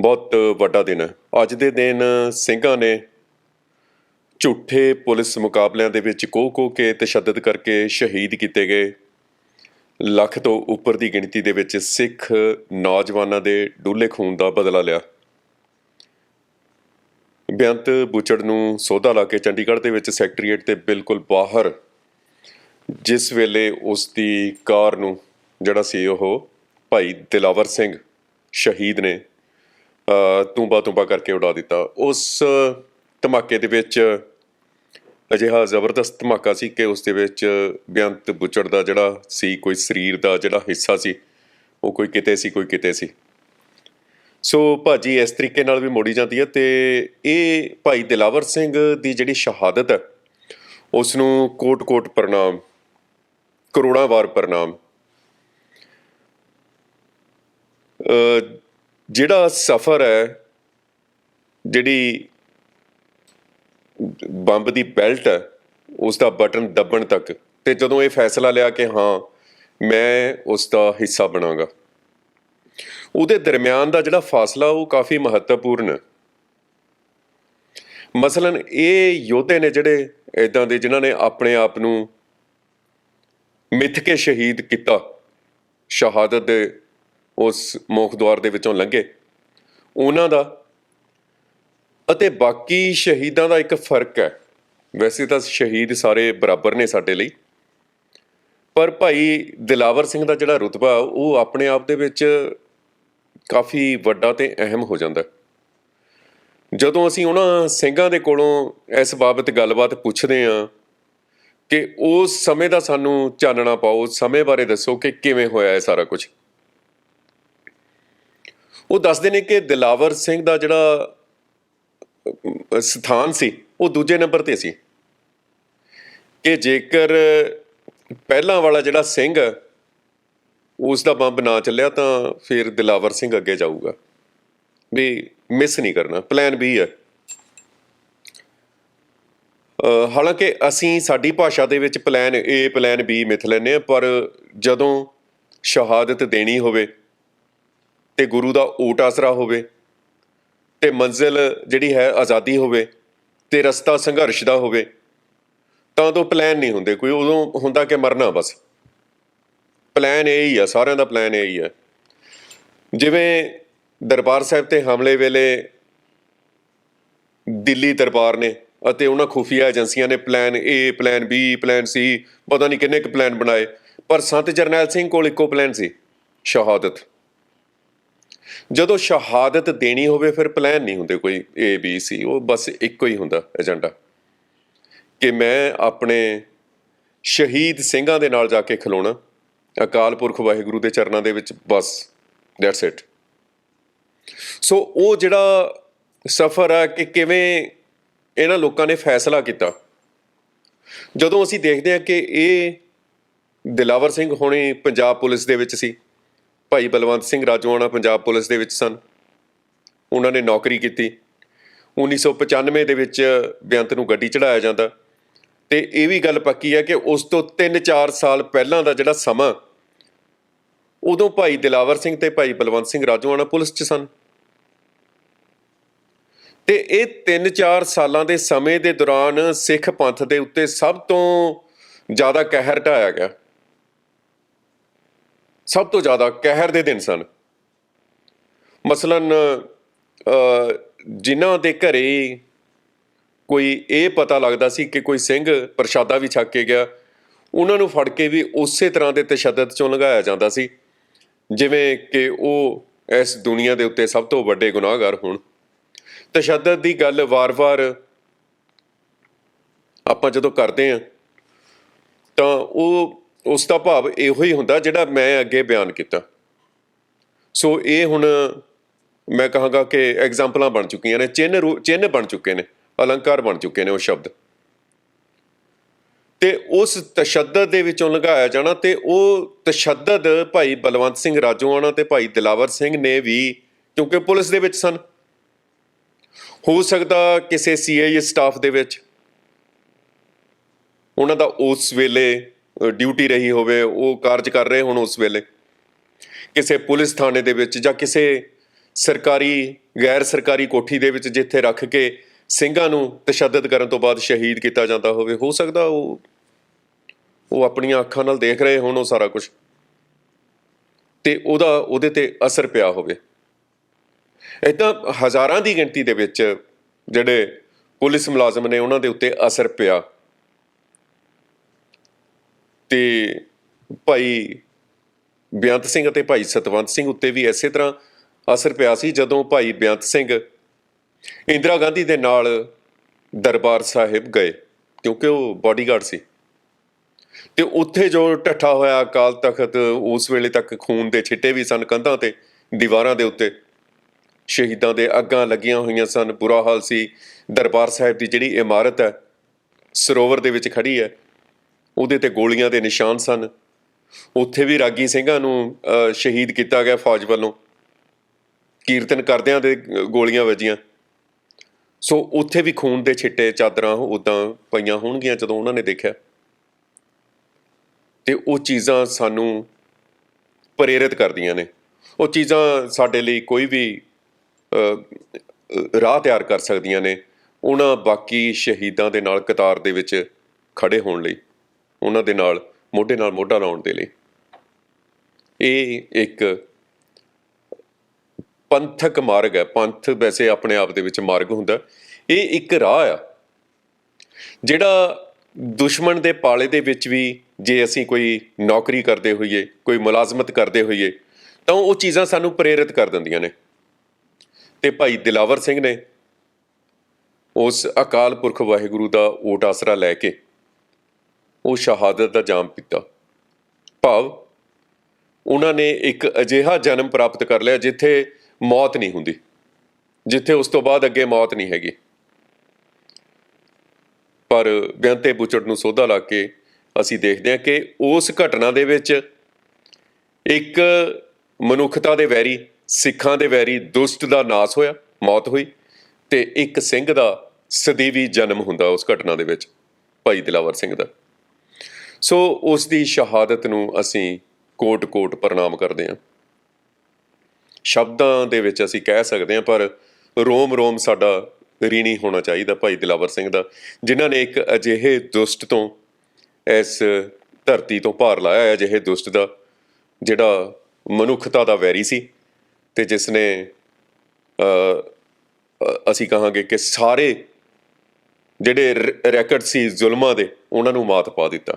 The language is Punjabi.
ਬਹੁਤ ਵੱਡਾ ਦਿਨ ਹੈ। ਅੱਜ ਦੇ ਦਿਨ ਸਿੰਘਾਂ ਨੇ ਝੂਠੇ ਪੁਲਿਸ ਮੁਕਾਬਲਿਆਂ ਦੇ ਵਿੱਚ ਕੋਹ ਕੋਹ ਕੇ ਤਸ਼ੱਦਦ ਕਰਕੇ ਸ਼ਹੀਦ ਕੀਤੇ ਗਏ। ਲੱਖ ਤੋਂ ਉੱਪਰ ਦੀ ਗਿਣਤੀ ਦੇ ਵਿੱਚ ਸਿੱਖ ਨੌਜਵਾਨਾਂ ਦੇ ਡੂਲੇ ਖੂਨ ਦਾ ਬਦਲਾ ਲਿਆ। ਬੇਅੰਤ ਬੁਚੜ ਨੂੰ ਸੋਧਾ ਲਾ ਕੇ ਚੰਡੀਗੜ੍ਹ ਦੇ ਵਿੱਚ ਸੈਕਟਰੀਏਟ ਤੇ ਬਿਲਕੁਲ ਬਾਹਰ, ਜਿਸ ਵੇਲੇ ਉਸ ਦੀ ਕਾਰ ਨੂੰ, ਜਿਹੜਾ ਸੀ ਉਹ ਭਾਈ ਦਿਲਾਵਰ ਸਿੰਘ ਸ਼ਹੀਦ ਨੇ ਤੂੰਬਾ ਤੂੰਬਾ ਕਰਕੇ ਉਡਾ ਦਿੱਤਾ। ਉਸ ਧਮਾਕੇ ਦੇ ਵਿੱਚ ਅਜਿਹਾ ਜ਼ਬਰਦਸਤ ਧਮਾਕਾ ਸੀ ਕਿ ਉਸ ਦੇ ਵਿੱਚ ਬੇਅੰਤ ਬੁੱਚੜ ਦਾ ਜਿਹੜਾ ਸੀ, ਕੋਈ ਸਰੀਰ ਦਾ ਜਿਹੜਾ ਹਿੱਸਾ ਸੀ, ਉਹ ਕੋਈ ਕਿਤੇ ਸੀ, ਕੋਈ ਕਿਤੇ ਸੀ। ਸੋ ਭਾਜੀ, ਇਸ ਤਰੀਕੇ ਨਾਲ ਵੀ ਮੋੜੀ ਜਾਂਦੀ ਹੈ ਤੇ ਇਹ ਭਾਈ ਦਿਲਾਵਰ ਸਿੰਘ ਦੀ ਜਿਹੜੀ ਸ਼ਹਾਦਤ ਹੈ ਉਸ ਨੂੰ ਕੋਟ-ਕੋਟ ਪ੍ਰਣਾਮ, ਕਰੋੜਾਂ ਵਾਰ ਪ੍ਰਣਾਮ। ਜਿਹੜਾ ਸਫ਼ਰ ਹੈ, ਜਿਹੜੀ ਬੰਬ ਦੀ ਬੈਲਟ ਹੈ, ਉਸ ਦਾ ਬਟਨ ਦੱਬਣ ਤੱਕ, ਤੇ ਜਦੋਂ ਇਹ ਫੈਸਲਾ ਲਿਆ ਕਿ ਹਾਂ, ਮੈਂ ਉਸ ਦਾ ਹਿੱਸਾ ਬਣਾਂਗਾ। ਉਹਦੇ ਦਰਮਿਆਨ ਦਾ ਜਿਹੜਾ ਫਾਸਲਾ, ਉਹ ਕਾਫੀ ਮਹੱਤਵਪੂਰਨ ਹੈ। ਮਸਲਨ, ਇਹ ਯੋਧੇ ਨੇ ਜਿਹੜੇ ਇਦਾਂ ਦੇ, ਜਿਨ੍ਹਾਂ ਨੇ ਆਪਣੇ ਆਪ ਨੂੰ ਮਿੱਥ ਕੇ ਸ਼ਹੀਦ ਕੀਤਾ, ਸ਼ਹਾਦਤ ਦੇ ਉਸ ਮੋਖ ਦੁਆਰ ਦੇ ਵਿੱਚੋਂ ਲੰਘੇ। ਉਹਨਾਂ ਦਾ ਅਤੇ ਬਾਕੀ ਸ਼ਹੀਦਾਂ ਦਾ ਇੱਕ ਫ਼ਰਕ ਹੈ। ਵੈਸੇ ਤਾਂ ਸ਼ਹੀਦ ਸਾਰੇ ਬਰਾਬਰ ਨੇ ਸਾਡੇ ਲਈ। ਪਰ ਭਾਈ ਦਿਲਾਵਰ ਸਿੰਘ ਦਾ ਜਿਹੜਾ ਰੁਤਬਾ, ਉਹ ਆਪਣੇ ਆਪ ਦੇ ਵਿੱਚ ਕਾਫੀ ਵੱਡਾ ਤੇ ਅਹਿਮ ਹੋ ਜਾਂਦਾ। ਜਦੋਂ ਅਸੀਂ ਉਹਨਾਂ ਸਿੰਘਾਂ ਦੇ ਕੋਲੋਂ ਇਸ ਬਾਬਤ ਗੱਲਬਾਤ ਪੁੱਛਦੇ ਹਾਂ ਕਿ ਉਸ ਸਮੇਂ ਦਾ ਸਾਨੂੰ ਚਾਨਣਾ ਪਾਓ ਸਮੇਂ ਬਾਰੇ ਦੱਸੋ ਕਿ ਕਿਵੇਂ ਹੋਇਆ ਇਹ ਸਾਰਾ ਕੁਝ ਉਹ ਦੱਸਦੇ ਨੇ ਕਿ ਦਿਲਾਵਰ ਸਿੰਘ ਦਾ ਜਿਹੜਾ ਸਥਾਨ ਸੀ ਉਹ ਦੂਜੇ ਨੰਬਰ ਤੇ ਸੀ। ਕਿ ਜੇਕਰ ਪਹਿਲਾਂ ਵਾਲਾ ਜਿਹੜਾ ਸਿੰਘ ਹੈ, ਉਸ ਦਾ ਬੰਬ ਨਾ ਚੱਲਿਆ ਤਾਂ ਫਿਰ ਦਿਲਾਵਰ ਸਿੰਘ ਅੱਗੇ ਜਾਊਗਾ। ਵੀ ਮਿਸ ਨਹੀਂ ਕਰਨਾ ਪਲਾਨ B ਹੈ। ਹਾਲਾਂਕਿ ਅਸੀਂ ਸਾਡੀ ਭਾਸ਼ਾ ਦੇ ਵਿੱਚ ਪਲਾਨ A ਪਲਾਨ B ਮਿਥ ਲੈਂਦੇ ਹਾਂ ਪਰ ਜਦੋਂ ਸ਼ਹਾਦਤ ਦੇਣੀ ਹੋਵੇ ਤੇ ਗੁਰੂ ਦਾ ਓਟ ਆਸਰਾ ਹੋਵੇ ਤੇ ਮੰਜ਼ਿਲ ਜਿਹੜੀ ਹੈ ਆਜ਼ਾਦੀ ਹੋਵੇ ਤੇ ਰਸਤਾ ਸੰਘਰਸ਼ ਦਾ ਹੋਵੇ, ਤਾਂ ਉਦੋਂ ਪਲਾਨ ਨਹੀਂ ਹੁੰਦੇ। ਕੋਈ ਉਦੋਂ ਹੁੰਦਾ ਕਿ ਮਰਨਾ ਬਸ। ਪਲਾਨ ਇਹ ਹੀ ਆ, ਸਾਰਿਆਂ ਦਾ ਪਲਾਨ ਇਹ ਹੀ ਆ। ਜਿਵੇਂ ਦਰਬਾਰ ਸਾਹਿਬ ਤੇ ਹਮਲੇ ਵੇਲੇ ਦਿੱਲੀ ਦਰਬਾਰ ਨੇ ਅਤੇ ਉਹਨਾਂ ਖੁਫੀਆ ਏਜੰਸੀਆਂ ਨੇ plan A plan B plan C, ਪਤਾ ਨਹੀਂ ਕਿੰਨੇ ਕੁ ਪਲਾਨ ਬਣਾਏ, ਪਰ ਸੰਤ ਜਰਨੈਲ ਸਿੰਘ ਕੋਲ ਇੱਕੋ ਪਲਾਨ ਸੀ, ਸ਼ਹਾਦਤ। ਜਦੋਂ ਸ਼ਹਾਦਤ ਦੇਣੀ ਹੋਵੇ, ਫਿਰ ਪਲਾਨ ਨਹੀਂ ਹੁੰਦੇ ਕੋਈ ਏ ਬੀ ਸੀ ਉਹ ਬਸ ਇੱਕੋ ਹੀ ਹੁੰਦਾ ਏਜੰਡਾ ਕਿ ਮੈਂ ਆਪਣੇ ਸ਼ਹੀਦ ਸਿੰਘਾਂ ਦੇ ਨਾਲ ਜਾ ਕੇ ਖਲੋਣਾ, ਅਕਾਲ ਪੁਰਖ ਵਾਹਿਗੁਰੂ ਦੇ ਚਰਨਾਂ ਦੇ ਵਿੱਚ, ਬਸ ਦੈਟਸ ਇਟ ਸੋ ਉਹ ਜਿਹੜਾ ਸਫ਼ਰ ਆ ਕਿ ਕਿਵੇਂ ਇਹਨਾਂ ਲੋਕਾਂ ਨੇ ਫੈਸਲਾ ਕੀਤਾ। ਜਦੋਂ ਅਸੀਂ ਦੇਖਦੇ ਹਾਂ ਕਿ ਇਹ ਦਿਲਾਵਰ ਸਿੰਘ ਹੋਣੀ ਪੰਜਾਬ ਪੁਲਿਸ ਦੇ ਵਿੱਚ ਸੀ ਭਾਈ ਬਲਵੰਤ ਸਿੰਘ ਰਾਜੋਆਣਾ ਪੰਜਾਬ ਪੁਲਿਸ ਦੇ ਵਿੱਚ ਸਨ। ਉਹਨਾਂ ਨੇ ਨੌਕਰੀ ਕੀਤੀ। 1995 ਦੇ ਵਿੱਚ ਬੇਅੰਤ ਨੂੰ ਗੱਡੀ ਚੜਾਇਆ ਜਾਂਦਾ। ਤੇ ਇਹ ਵੀ ਗੱਲ ਪੱਕੀ ਹੈ ਕਿ ਉਸ ਤੋਂ 3-4 ਸਾਲ ਪਹਿਲਾਂ ਦਾ ਜਿਹੜਾ ਸਮਾਂ, ਉਦੋਂ ਭਾਈ ਦਿਲਾਵਰ ਸਿੰਘ ਤੇ ਭਾਈ ਬਲਵੰਤ ਸਿੰਘ ਰਾਜੋਆਣਾ ਪੁਲਿਸ 'ਚ ਸਨ। ਤੇ ਇਹ 3-4 ਸਾਲਾਂ ਦੇ ਸਮੇਂ ਦੇ ਦੌਰਾਨ ਸਿੱਖ ਪੰਥ ਦੇ ਉੱਤੇ ਸਭ ਤੋਂ ਜ਼ਿਆਦਾ ਕਹਿਰ ਢਾਇਆ ਗਿਆ। ਸਭ ਤੋਂ ਜ਼ਿਆਦਾ ਕਹਿਰ ਦੇ ਦਿਨ ਸਨ। ਮਸਲਨ ਅ, ਜਿਨ੍ਹਾਂ ਦੇ ਘਰੇ ਕੋਈ ਇਹ ਪਤਾ ਲੱਗਦਾ ਸੀ ਕਿ ਕੋਈ ਸਿੰਘ ਪ੍ਰਸ਼ਾਦਾ ਵੀ ਛੱਕ ਕੇ ਗਿਆ ਉਹਨਾਂ ਨੂੰ ਫੜ ਕੇ ਵੀ ਉਸੇ ਤਰ੍ਹਾਂ ਦੇ ਤਸ਼ੱਦਦ ਚੋਂ ਲੰਘਾਇਆ ਜਾਂਦਾ ਸੀ ਜਿਵੇਂ ਕਿ ਉਹ ਇਸ ਦੁਨੀਆ ਦੇ ਉੱਤੇ ਸਭ ਤੋਂ ਵੱਡੇ ਗੁਨਾਹਗਾਰ ਹੋਣ। ਤਸ਼ੱਦਦ ਦੀ ਗੱਲ ਵਾਰ-ਵਾਰ ਆਪਾਂ ਜਦੋਂ ਕਰਦੇ ਹਾਂ ਤਾਂ ਉਹ ਉਸ ਦਾ ਭਾਵ ਇਹੋ ਹੀ ਹੁੰਦਾ ਜਿਹੜਾ ਮੈਂ ਅੱਗੇ ਬਿਆਨ ਕੀਤਾ। ਸੋ ਇਹ ਹੁਣ ਮੈਂ ਕਹਾਂਗਾ ਕਿ ਐਗਜ਼ਾਮਪਲਾਂ ਬਣ ਚੁੱਕੀਆਂ ਨੇ, ਚਿੰਨ੍ਹ ਰੂ- ਚਿੰਨ੍ਹ ਬਣ ਚੁੱਕੇ ਨੇ, ਅਲੰਕਾਰ ਬਣ ਚੁੱਕੇ ਨੇ ਉਹ ਸ਼ਬਦ। ਤੇ ਉਸ ਤਸ਼ੱਦਦ ਦੇ ਵਿੱਚੋਂ ਲੰਘਾਇਆ ਜਾਣਾ ਤੇ ਉਹ ਤਸ਼ੱਦਦ ਭਾਈ ਬਲਵੰਤ ਸਿੰਘ ਰਾਜੋਆਣਾ ਤੇ ਭਾਈ ਦਿਲਾਵਰ ਸਿੰਘ ਨੇ ਵੀ ਕਿਉਂਕਿ ਪੁਲਿਸ ਦੇ ਵਿੱਚ ਸਨ। ਹੋ ਸਕਦਾ ਕਿਸੇ ਸੀਆਈਏ ਸਟਾਫ ਦੇ ਵਿੱਚ। ਉਹਨਾਂ ਦਾ ਉਸ ਵੇਲੇ ਡਿਊਟੀ ਰਹੀ ਹੋਵੇ, ਉਹ ਕਾਰਜ ਕਰ ਰਹੇ ਹੋਣ ਉਸ ਵੇਲੇ। ਕਿਸੇ ਪੁਲਿਸ ਥਾਣੇ ਦੇ ਵਿੱਚ ਜਾਂ ਕਿਸੇ ਸਰਕਾਰੀ, ਗੈਰ ਸਰਕਾਰੀ ਕੋਠੀ ਦੇ ਵਿੱਚ ਜਿੱਥੇ ਰੱਖ ਕੇ ਸਿੰਘਾਂ ਨੂੰ ਤਸ਼ੱਦਦ ਕਰਨ ਤੋਂ ਬਾਅਦ ਸ਼ਹੀਦ ਕੀਤਾ ਜਾਂਦਾ ਹੋਵੇ, ਹੋ ਸਕਦਾ ਉਹ ਉਹ ਆਪਣੀਆਂ ਅੱਖਾਂ ਨਾਲ ਦੇਖ ਰਹੇ ਹੋਣ ਉਹ ਸਾਰਾ ਕੁਝ ਤੇ ਉਹਦਾ, ਉਹਦੇ ਤੇ ਅਸਰ ਪਿਆ ਹੋਵੇ। ਇਦਾਂ ਹਜ਼ਾਰਾਂ ਦੀ ਗਿਣਤੀ ਦੇ ਵਿੱਚ ਜਿਹੜੇ ਪੁਲਿਸ ਮੁਲਾਜ਼ਮ ਨੇ ਉਹਨਾਂ ਦੇ ਉੱਤੇ ਅਸਰ ਪਿਆ। ਤੇ ਭਾਈ ਬੇਅੰਤ ਸਿੰਘ ਅਤੇ ਭਾਈ ਸਤਵੰਤ ਸਿੰਘ ਉੱਤੇ ਵੀ ਇਸੇ ਤਰ੍ਹਾਂ ਅਸਰ ਪਿਆ ਸੀ ਜਦੋਂ ਭਾਈ ਬੇਅੰਤ ਸਿੰਘ ਇੰਦਰਾ ਗਾਂਧੀ ਦੇ ਨਾਲ ਦਰਬਾਰ ਸਾਹਿਬ ਗਏ, ਕਿਉਂਕਿ ਉਹ ਬਾਡੀਗਾਰਡ ਸੀ। ਤੇ ਉੱਥੇ ਜੋ ਟੱਠਾ ਹੋਇਆ ਅਕਾਲ ਤਖਤ, ਉਸ ਵੇਲੇ ਤੱਕ ਖੂਨ ਦੇ ਛਿੱਟੇ ਵੀ ਸਨ ਕੰਧਾਂ ਤੇ, ਦੀਵਾਰਾਂ ਦੇ ਉੱਤੇ। ਸ਼ਹੀਦਾਂ ਦੇ ਅੱਗਾਂ ਲੱਗੀਆਂ ਹੋਈਆਂ ਸਨ, ਬੁਰਾ ਹਾਲ ਸੀ। ਦਰਬਾਰ ਸਾਹਿਬ ਦੀ ਜਿਹੜੀ ਇਮਾਰਤ ਹੈ, ਸਰੋਵਰ ਦੇ ਵਿੱਚ ਖੜੀ ਹੈ ਉਹਦੇ ਤੇ ਗੋਲੀਆਂ ਦੇ ਨਿਸ਼ਾਨ ਸਨ। ਉੱਥੇ ਵੀ ਰਾਗੀ ਸਿੰਘਾਂ ਨੂੰ ਸ਼ਹੀਦ ਕੀਤਾ ਗਿਆ ਫੌਜ ਵੱਲੋਂ। ਕੀਰਤਨ ਕਰਦਿਆਂ ਦੇ ਗੋਲੀਆਂ ਵੱਜੀਆਂ। ਸੋ ਉੱਥੇ ਵੀ ਖੂਨ ਦੇ ਛਿੱਟੇ ਚਾਦਰਾਂ ਉਦਾਂ ਪਈਆਂ ਹੋਣਗੀਆਂ ਜਦੋਂ ਉਹਨਾਂ ਨੇ ਦੇਖਿਆ। ਤੇ ਉਹ ਚੀਜ਼ਾਂ ਸਾਨੂੰ ਪ੍ਰੇਰਿਤ ਕਰਦੀਆਂ ਨੇ। ਉਹ ਚੀਜ਼ਾਂ ਸਾਡੇ ਲਈ ਕੋਈ ਵੀ ਰਾਹ ਤਿਆਰ ਕਰ ਸਕਦੀਆਂ ਨੇ। ਉਹਨਾਂ ਬਾਕੀ ਸ਼ਹੀਦਾਂ ਦੇ ਨਾਲ ਕਤਾਰ ਦੇ ਵਿੱਚ ਖੜੇ ਹੋਣ ਲਈ। ਉਹਨਾਂ ਦੇ ਨਾਲ, ਮੋਢੇ ਨਾਲ ਮੋਢਾ ਲਾਉਣ ਦੇ ਲਈ। ਇਹ ਇੱਕ ਪੰਥਕ ਮਾਰਗ ਹੈ। ਪੰਥ ਵੈਸੇ ਆਪਣੇ ਆਪ ਦੇ ਵਿੱਚ ਮਾਰਗ ਹੁੰਦਾ। ਇਹ ਇੱਕ ਰਾਹ ਆ। ਜਿਹੜਾ ਦੁਸ਼ਮਣ ਦੇ ਪਾਲੇ ਦੇ ਵਿੱਚ ਵੀ ਜੇ ਅਸੀਂ ਕੋਈ ਨੌਕਰੀ ਕਰਦੇ ਹੋਈਏ, ਕੋਈ ਮੁਲਾਜ਼ਮਤ ਕਰਦੇ ਹੋਈਏ, ਤਾਂ ਉਹ ਚੀਜ਼ਾਂ ਸਾਨੂੰ ਪ੍ਰੇਰਿਤ ਕਰ ਦਿੰਦੀਆਂ ਨੇ। ਤੇ ਭਾਈ ਦਿਲਾਵਰ ਸਿੰਘ ਨੇ ਉਸ ਅਕਾਲ ਪੁਰਖ ਵਾਹਿਗੁਰੂ ਦਾ ਓਟ ਆਸਰਾ ਲੈ ਕੇ ਉਹ ਸ਼ਹਾਦਤ ਦਾ ਜਾਮ ਪੀਤਾ। ਭਾਵ ਉਹਨਾਂ ਨੇ ਇੱਕ ਅਜਿਹਾ ਜਨਮ ਪ੍ਰਾਪਤ ਕਰ ਲਿਆ ਜਿੱਥੇ ਮੌਤ ਨਹੀਂ ਹੁੰਦੀ, ਜਿੱਥੇ ਉਸ ਤੋਂ ਬਾਅਦ ਅੱਗੇ ਮੌਤ ਨਹੀਂ ਹੈਗੀ। ਪਰ ਬੇਅੰਤੇ ਬੁਚੜ ਨੂੰ ਸੋਧਾ ਲਾ ਕੇ ਅਸੀਂ ਦੇਖਦੇ ਹਾਂ ਕਿ ਉਸ ਘਟਨਾ ਦੇ ਵਿੱਚ ਇੱਕ ਮਨੁੱਖਤਾ ਦੇ ਵੈਰੀ, ਸਿੱਖਾਂ ਦੇ ਵੈਰੀ ਦੁਸ਼ਟ ਦਾ ਨਾਸ ਹੋਇਆ, ਮੌਤ ਹੋਈ ਤੇ ਇੱਕ ਸਿੰਘ ਦਾ ਸਦੀਵੀ ਜਨਮ ਹੁੰਦਾ ਉਸ ਘਟਨਾ ਦੇ ਵਿੱਚ, ਭਾਈ ਦਿਲਾਵਰ ਸਿੰਘ ਦਾ। ਸੋ ਉਸ ਦੀ ਸ਼ਹਾਦਤ ਨੂੰ ਅਸੀਂ ਕੋਟ-ਕੋਟ ਪ੍ਰਣਾਮ ਕਰਦੇ ਹਾਂ। ਸ਼ਬਦਾਂ ਦੇ ਵਿੱਚ ਅਸੀਂ ਕਹਿ ਸਕਦੇ ਹਾਂ, ਪਰ ਰੋਮ-ਰੋਮ ਸਾਡਾ ਰੀਣੀ ਹੋਣਾ ਚਾਹੀਦਾ ਭਾਈ ਦਿਲਾਵਰ ਸਿੰਘ ਦਾ, ਜਿਨ੍ਹਾਂ ਨੇ ਇੱਕ ਅਜਿਹੇ ਦੁਸ਼ਟ ਤੋਂ ਇਸ ਧਰਤੀ ਤੋਂ ਭਾਰ ਲਾਇਆ ਹੈ ਅਜਿਹੇ ਦੁਸ਼ਟ ਦਾ, ਜਿਹੜਾ ਮਨੁੱਖਤਾ ਦਾ ਵੈਰੀ ਸੀ ਤੇ ਜਿਸ ਨੇ ਅਸੀਂ ਕਹਾਂਗੇ ਕਿ ਸਾਰੇ ਜਿਹੜੇ ਰੈਕਟ ਸੀ ਜ਼ੁਲਮਾਂ ਦੇ, ਉਹਨਾਂ ਨੂੰ ਮਾਤ ਪਾ ਦਿੱਤਾ।